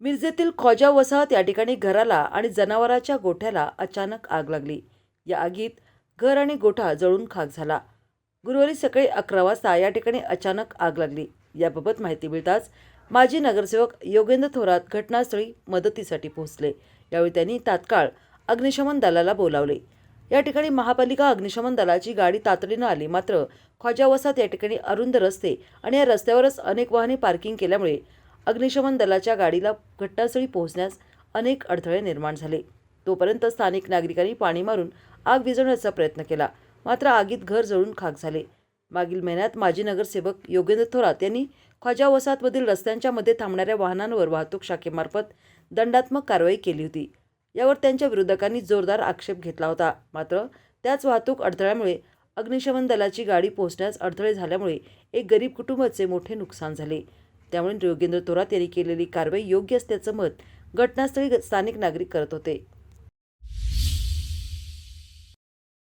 मिरजेतील ख्वाजा वसाहत या ठिकाणी घराला आणि जनावराच्या गोठ्याला अचानक आग लागली. या आगीत घर आणि गोठा जळून खाक झाला. गुरुवारी सकाळी अकरा वाजता या ठिकाणी अचानक आग लागली. याबाबत माहिती मिळताच माजी नगरसेवक योगेंद्र थोरात घटनास्थळी मदतीसाठी पोहोचले. यावेळी त्यांनी तात्काळ अग्निशमन दलाला बोलावले. या ठिकाणी महापालिका अग्निशमन दलाची गाडी तातडीनं आली. मात्र ख्वाजा वसाहत या ठिकाणी अरुंद रस्ते आणि या रस्त्यावरच अनेक वाहने पार्किंग केल्यामुळे अग्निशमन दलाच्या गाडीला घटनास्थळी पोहोचण्यास अनेक अडथळे निर्माण झाले. तोपर्यंत स्थानिक नागरिकांनी पाणी मारून आग विझवण्याचा प्रयत्न केला. मात्र आगीत घर जळून खाक झाले. मागील महिन्यात माजी नगरसेवक योगेंद्र थोरात यांनी ख्वाजा वसाहतमधील रस्त्यांच्या मध्ये थांबणाऱ्या वाहनांवर वाहतूक शाखेमार्फत दंडात्मक कारवाई केली होती. यावर त्यांच्या विरोधकांनी जोरदार आक्षेप घेतला होता. मात्र त्याच वाहतूक अडथळ्यामुळे अग्निशमन दलाची गाडी पोहोचण्यास अडथळे झाल्यामुळे एक गरीब कुटुंबाचे मोठे नुकसान झाले. त्यामुळे योगेंद्र थोरात यांनी केलेली कारवाई योग्य असल्याचं मत घटनास्थळी स्थानिक नागरिक करत होते.